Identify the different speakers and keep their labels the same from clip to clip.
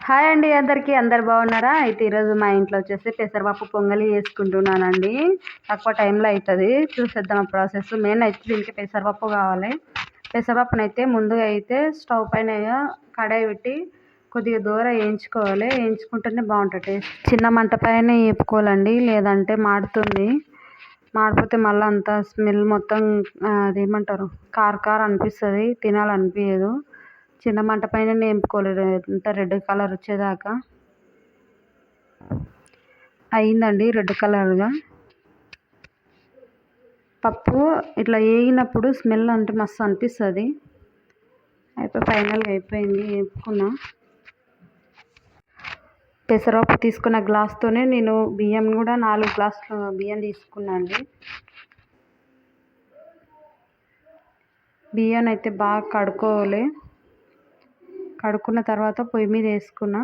Speaker 1: Hi అండి అందరికీ. అందరు బాగున్నారా? అయితే ఈరోజు మా ఇంట్లో వచ్చేసి పెసరపప్పు పొంగలి వేసుకుంటున్నానండి. తక్కువ టైంలో అవుతుంది. చూసేద్దాం ప్రాసెస్. మెయిన్ అయితే దీనికి పెసరపప్పు కావాలి. పెసరపప్పును అయితే ముందుగా అయితే స్టవ్ పైన కడాయి పెట్టి కొద్దిగా దూరం వేయించుకోవాలి. వేయించుకుంటేనే బాగుంటుంది చిన్న మంట పైన వేపుకోవాలండి. లేదంటే మాడుతుంది. మాడిపోతే మళ్ళీ అంత స్మెల్ మొత్తం అదేమంటారు? కార్ కార్ అనిపిస్తుంది. తినాలనిపించదు చిన్న మంట పైన వేపుకోవాలి అంత రెడ్ కలర్ వచ్చేదాకా? అయిందండి రెడ్ కలర్గా. పప్పు ఇట్లా వేగినప్పుడు స్మెల్ అంటే మస్తు అనిపిస్తుంది. అయిపోయి ఫైనల్గా అయిపోయింది. వేపుకున్నా పెసరపప్పు తీసుకున్న గ్లాస్తోనే నేను బియ్యం కూడా నాలుగు గ్లాసులు బియ్యం తీసుకున్నా అండి. బియ్యం అయితే బాగా కడుక్కోవాలి. కడుక్కున్న తర్వాత పొయ్యి మీద వేసుకున్నా.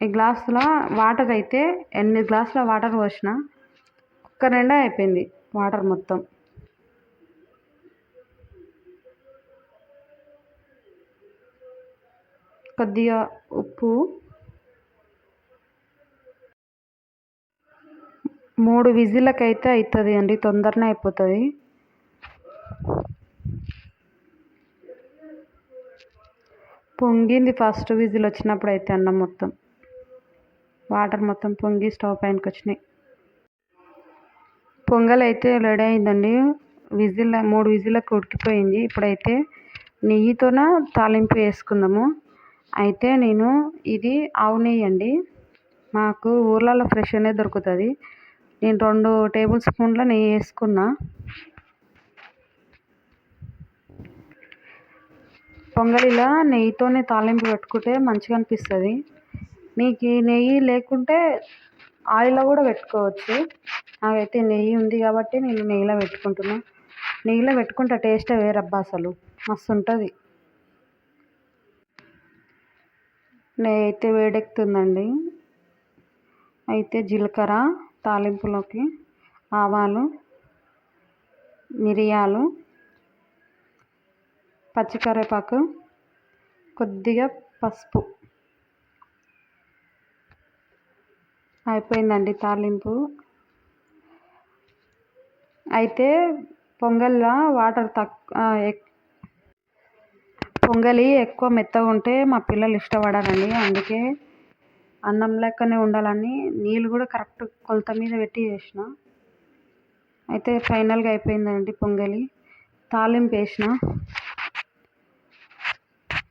Speaker 1: ఈ గ్లాసులో వాటర్ అయితే ఎనిమిది గ్లాసుల వాటర్ పోసిన. ఒక్క నిండా అయిపోయింది వాటర్ మొత్తం. కొద్దిగా ఉప్పు. మూడు విజిల్లకైతే అవుతుంది అండి తొందరనే అయిపోతుంది. పొంగింది ఫస్ట్ విజిల్ వచ్చినప్పుడు అయితే అన్నం మొత్తం. వాటర్ మొత్తం పొంగి స్టవ్ పైనకి వచ్చినాయి. పొంగల్ అయితే రెడీ అయిందండి. విజిల్ మూడు విజిల్లకు ఉడికిపోయింది. ఇప్పుడైతే నెయ్యితోన తాలింపు వేసుకుందాము. అయితే నేను ఇది ఆవు నెయ్యి అండి. మాకు ఊర్లలో ఫ్రెష్గానే దొరుకుతుంది. నేను రెండు టేబుల్ స్పూన్ల నెయ్యి వేసుకున్నా. పొంగలిలో నెయ్యితోనే తాలింపు పెట్టుకుంటే మంచిగా అనిపిస్తుంది. మీకు నెయ్యి లేకుంటే ఆయిల్లో కూడా పెట్టుకోవచ్చు. నాకైతే నెయ్యి ఉంది కాబట్టి నేను నెయ్యిలో పెట్టుకుంటున్నా. నెయ్యిలో పెట్టుకుంటే టేస్టే వేరబ్బా అసలు. మస్తు ఉంటుంది నెయ్యి అయితే వేడెక్కుతుందండి. అయితే జీలకర్ర తాలింపులోకి ఆవాలు మిరియాలు పచ్చికరివేపాకు కొద్దిగా పసుపు. అయిపోయిందండి తాలింపు. అయితే పొంగల్లో వాటర్ తక్కువ పొంగలి ఎక్కువ మెత్తగా ఉంటే మా పిల్లలు ఇష్టపడరండి. అందుకే అన్నం లెక్కనే ఉండాలని నీళ్ళు కూడా కరెక్ట్ కొలత మీద పెట్టి చేసిన అయితే ఫైనల్గా అయిపోయిందండి పొంగలి. తాలింపు వేసిన.